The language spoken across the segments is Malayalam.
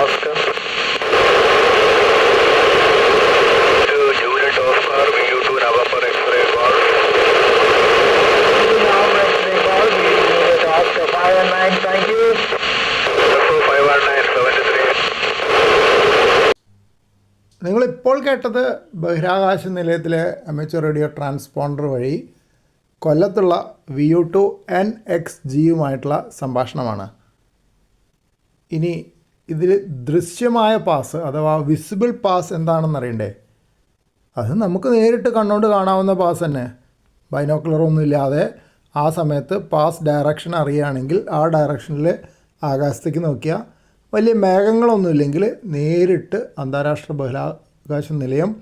Alaska. നിങ്ങളിപ്പോൾ കേട്ടത് ബഹിരാകാശ നിലയത്തിലെ അമേച്ച റേഡിയോ ട്രാൻസ്പോണ്ടർ വഴി കൊല്ലത്തുള്ള V U two N X ജിയുമായിട്ടുള്ള സംഭാഷണമാണ്. ഇനി ഇതിൽ ദൃശ്യമായ പാസ് അഥവാ വിസിബിൾ പാസ് എന്താണെന്ന് അറിയണ്ടേ? അത് നമുക്ക് നേരിട്ട് കണ്ണുകൊണ്ട് കാണാവുന്ന പാസ് തന്നെ. ബൈനോക്കുലറൊന്നും ഇല്ലാതെ ആ സമയത്ത് പാസ് ഡയറക്ഷൻ അറിയുകയാണെങ്കിൽ ആ ഡയറക്ഷനിൽ ആകാശത്തേക്ക് നോക്കിയാൽ വലിയ മേഘങ്ങളൊന്നുമില്ലെങ്കിൽ നേരിട്ട് അന്താരാഷ്ട്ര ബഹിരാകാശ നിലയം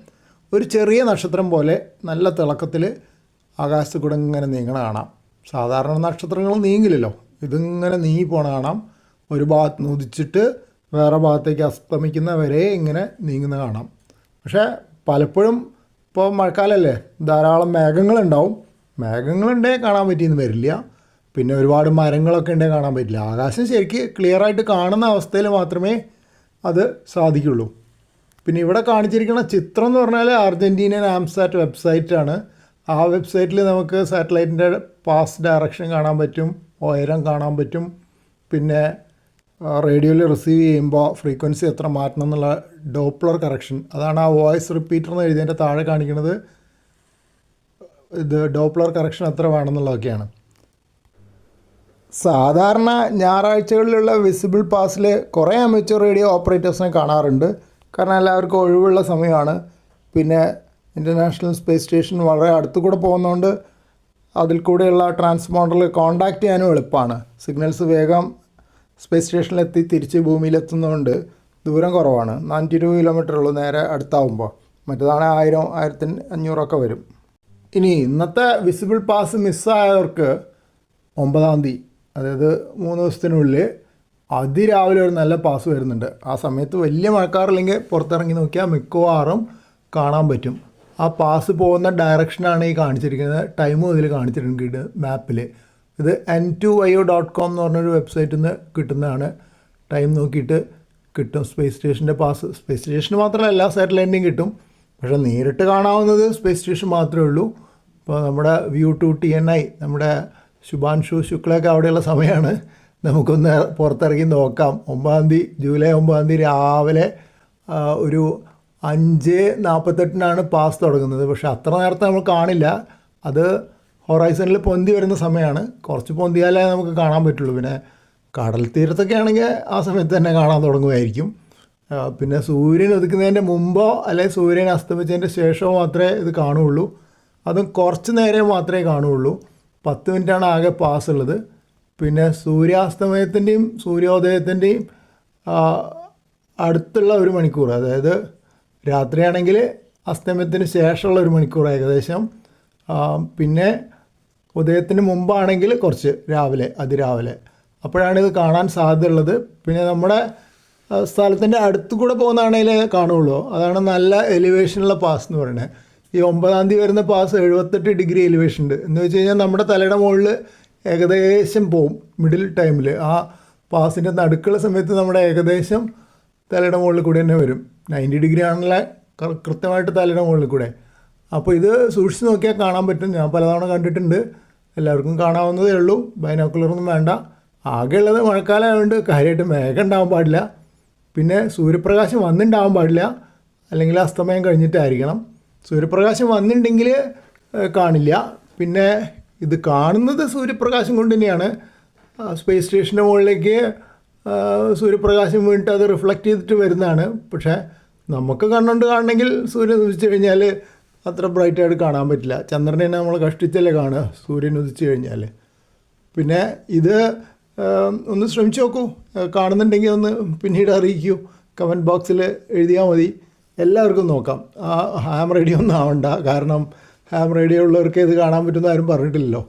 ഒരു ചെറിയ നക്ഷത്രം പോലെ നല്ല തിളക്കത്തിൽ ആകാശത്ത് കൂടെ ഇങ്ങനെ നീങ്ങണ കാണാം. സാധാരണ നക്ഷത്രങ്ങൾ നീങ്ങില്ലല്ലോ. ഇതിങ്ങനെ നീങ്ങി പോണ കാണാം. ഒരു ഭാഗത്ത് ഉദിച്ചിട്ട് വേറെ ഭാഗത്തേക്ക് അസ്തമിക്കുന്നവരെ ഇങ്ങനെ നീങ്ങുന്ന കാണാം. പക്ഷേ പലപ്പോഴും ഇപ്പോൾ മഴക്കാലമല്ലേ ധാരാളം മേഘങ്ങളുണ്ടാവും. മേഘങ്ങളുണ്ടെങ്കിൽ കാണാൻ പറ്റിയെന്ന് വരില്ല. പിന്നെ ഒരുപാട് മരങ്ങളൊക്കെ ഉണ്ടെങ്കിൽ കാണാൻ പറ്റില്ല. ആകാശം ശരിക്ക് ക്ലിയർ ആയിട്ട് കാണുന്ന അവസ്ഥയിൽ മാത്രമേ അത് സാധിക്കുള്ളൂ. പിന്നെ ഇവിടെ കാണിച്ചിരിക്കുന്ന ചിത്രം എന്ന് പറഞ്ഞാൽ അർജന്റീനിയൻ ആംസാറ്റ് വെബ്സൈറ്റാണ് ആ വെബ്സൈറ്റിൽ നമുക്ക് സാറ്റലൈറ്റിന്റെ പാസ് ഡയറക്ഷൻ കാണാൻ പറ്റും ഉയരം കാണാൻ പറ്റും. പിന്നെ റേഡിയോയിൽ റിസീവ് ചെയ്യുമ്പോൾ ഫ്രീക്വൻസി എത്ര മാറ്റണം എന്നുള്ള ഡോപ്ലർ കറക്ഷൻ. അതാണ് ആ വോയിസ് റിപ്പീറ്റർ എന്ന് എഴുതിയതിന്റെ താഴെ കാണിക്കുന്നത്. ഇത് ഡോപ്ലർ കറക്ഷൻ എത്ര വേണമെന്നുള്ളതൊക്കെയാണ്. സാധാരണ ഞായറാഴ്ചകളിലുള്ള വിസിബിൾ പാസിൽ കുറേ അമേച്ചർ റേഡിയോ ഓപ്പറേറ്റേഴ്സിനെ കാണാറുണ്ട്. കാരണം എല്ലാവർക്കും ഒഴിവുള്ള സമയമാണ്. പിന്നെ ഇന്റർനാഷണൽ സ്പേസ് സ്റ്റേഷൻ വളരെ അടുത്ത് കൂടെ പോകുന്നതുകൊണ്ട് അതിൽ കൂടെയുള്ള ട്രാൻസ്പോണ്ടറിൽ കോണ്ടാക്ട് ചെയ്യാനും എളുപ്പമാണ്. സിഗ്നൽസ് വേഗം സ്പേസ് സ്റ്റേഷനിലെത്തി തിരിച്ച് ഭൂമിയിലെത്തുന്നതുകൊണ്ട് ദൂരം കുറവാണ്. നാനൂറ്റി ഇരുപത് കിലോമീറ്റർ ഉള്ളൂ നേരെ അടുത്താവുമ്പോൾ. മറ്റേതാണ് ആയിരം ആയിരത്തിന് അഞ്ഞൂറൊക്കെ വരും. ഇനി ഇന്നത്തെ വിസിബിൾ പാസ് മിസ്സായവർക്ക് ഒമ്പതാം തീയതി അതായത് മൂന്ന് ദിവസത്തിനുള്ളിൽ അതിരാവിലെ ഒരു നല്ല പാസ് വരുന്നുണ്ട്. ആ സമയത്ത് വലിയ മഴക്കാറില്ലെങ്കിൽ പുറത്തിറങ്ങി നോക്കിയാൽ മിക്കവാറും കാണാൻ പറ്റും. ആ പാസ് പോകുന്ന ഡയറക്ഷനാണ് ഈ കാണിച്ചിരിക്കുന്നത്. ടൈമും ഇതിൽ കാണിച്ചിട്ടുണ്ട് മാപ്പിൽ ഇത് N two O dot com എന്ന് പറഞ്ഞൊരു വെബ്സൈറ്റിൽ നിന്ന് കിട്ടുന്നതാണ്. ടൈം നോക്കിയിട്ട് കിട്ടും. സ്പേസ് സ്റ്റേഷന്റെ പാസ് സ്പേസ് സ്റ്റേഷന് മാത്രമല്ല എല്ലാ സാറ്റലൈറ്റിന്റെയും കിട്ടും. പക്ഷേ നേരിട്ട് കാണാവുന്നത് സ്പേസ് സ്റ്റേഷൻ മാത്രമേ ഉള്ളൂ. ഇപ്പോൾ നമ്മുടെ view two T N I നമ്മുടെ ശുഭാൻഷു ശുക്ലയൊക്കെ അവിടെയുള്ള സമയമാണ് നമുക്കൊന്ന് പുറത്തിറങ്ങി നോക്കാം. ഒമ്പതാം തീയതി ജൂലൈ ഒമ്പതാം തീയതി രാവിലെ ഒരു അഞ്ച് നാൽപ്പത്തെട്ടിനാണ് പാസ് തുടങ്ങുന്നത്. പക്ഷേ അത്ര നേരത്തെ നമ്മൾ കാണില്ല. അത് ഹൊറൈസണിൽ പൊന്തി വരുന്ന സമയമാണ്. കുറച്ച് പൊന്തിയാലേ നമുക്ക് കാണാൻ പറ്റുള്ളൂ. പിന്നെ കടൽ തീരത്തൊക്കെ ആണെങ്കിൽ ആ സമയത്ത് തന്നെ കാണാൻ തുടങ്ങുമായിരിക്കും. പിന്നെ സൂര്യൻ ഒതുക്കുന്നതിന്റെ മുമ്പോ അല്ലെങ്കിൽ സൂര്യൻ അസ്തമിച്ചതിന്റെ ശേഷമോ മാത്രമേ ഇത് കാണുകയുള്ളൂ. അതും കുറച്ച് നേരം മാത്രമേ കാണുകയുള്ളൂ. പത്ത് മിനിറ്റാണ് ആകെ പാസ് ഉള്ളത്. പിന്നെ സൂര്യാസ്തമയത്തിന്റെയും സൂര്യോദയത്തിന്റെയും അടുത്തുള്ള ഒരു മണിക്കൂർ അതായത് രാത്രിയാണെങ്കിൽ അസ്തമയത്തിന് ശേഷമുള്ള ഒരു മണിക്കൂർ ഏകദേശം. പിന്നെ ഉദയത്തിന് മുമ്പാണെങ്കിൽ കുറച്ച് രാവിലെ അതിരാവിലെ. അപ്പോഴാണ് ഇത് കാണാൻ സാധ്യതയുള്ളത്. പിന്നെ നമ്മുടെ സ്ഥലത്തിന്റെ അടുത്തു കൂടെ പോകുന്നതാണെങ്കിൽ കാണുള്ളൂ അതാണ് നല്ല എലിവേഷനുള്ള പാസ് എന്ന് പറയുന്നത്. ഈ ഒമ്പതാം തീയതി വരുന്ന പാസ് എഴുപത്തെട്ട് ഡിഗ്രി എലിവേഷൻ ഉണ്ട്. എന്ന് വെച്ച് കഴിഞ്ഞാൽ നമ്മുടെ തലയുടെ മുകളിൽ ഏകദേശം പോവും മിഡിൽ ടൈമിൽ. ആ പാസിന്റെ നടുക്കുള്ള സമയത്ത് നമ്മുടെ ഏകദേശം തലയുടെ മുകളിൽ കൂടി തന്നെ വരും. നയന്റി ഡിഗ്രി ആണല്ലേ കൃത്യമായിട്ട് തലയുടെ മുകളിൽ കൂടെ. അപ്പോൾ ഇത് സൂക്ഷിച്ച് നോക്കിയാൽ കാണാൻ പറ്റും. ഞാൻ പലതവണ കണ്ടിട്ടുണ്ട്. എല്ലാവർക്കും കാണാവുന്നതേ ഉള്ളൂ. ബൈനോക്കുലറൊന്നും വേണ്ട. ആകെയുള്ളത് മഴക്കാലമായതുകൊണ്ട് കാര്യമായിട്ട് മേഘം ഉണ്ടാവാൻ പാടില്ല. പിന്നെ സൂര്യപ്രകാശം വന്നിട്ടുണ്ടാവാൻ പാടില്ല. അല്ലെങ്കിൽ അസ്തമയം കഴിഞ്ഞിട്ടായിരിക്കണം. സൂര്യപ്രകാശം വന്നിട്ടുണ്ടെങ്കിൽ കാണില്ല. പിന്നെ ഇത് കാണുന്നത് സൂര്യപ്രകാശം കൊണ്ട് തന്നെയാണ്. സ്പേസ് സ്റ്റേഷന്റെ മുകളിലേക്ക് സൂര്യപ്രകാശം വീണിട്ട് അത് റിഫ്ലക്റ്റ് ചെയ്തിട്ട് വരുന്നതാണ്. പക്ഷേ നമുക്ക് കണ്ണുകൊണ്ട് കാണണമെങ്കിൽ സൂര്യൻ ഉദിച്ചു കഴിഞ്ഞാൽ അത്ര ബ്രൈറ്റായിട്ട് കാണാൻ പറ്റില്ല. ചന്ദ്രനെ നമ്മൾ കഷ്ടിച്ചല്ലേ കാണുക. സൂര്യൻ ഉദിച്ചു കഴിഞ്ഞാൽ പിന്നെ ഇത് ഒന്ന് ശ്രമിച്ചു നോക്കൂ. കാണുന്നുണ്ടെങ്കിൽ ഒന്ന് പിന്നീട് അറിയിക്കൂ. കമന്റ് ബോക്സിൽ എഴുതിയാൽ മതി. എല്ലാവർക്കും നോക്കാം. ആ ഹാം റേഡിയോ ഒന്നും ആവണ്ട. കാരണം ഹാം റേഡിയോ ഉള്ളവർക്ക് ഇത് കാണാൻ പറ്റുമെന്ന് ആരും പറഞ്ഞിട്ടില്ലല്ലോ.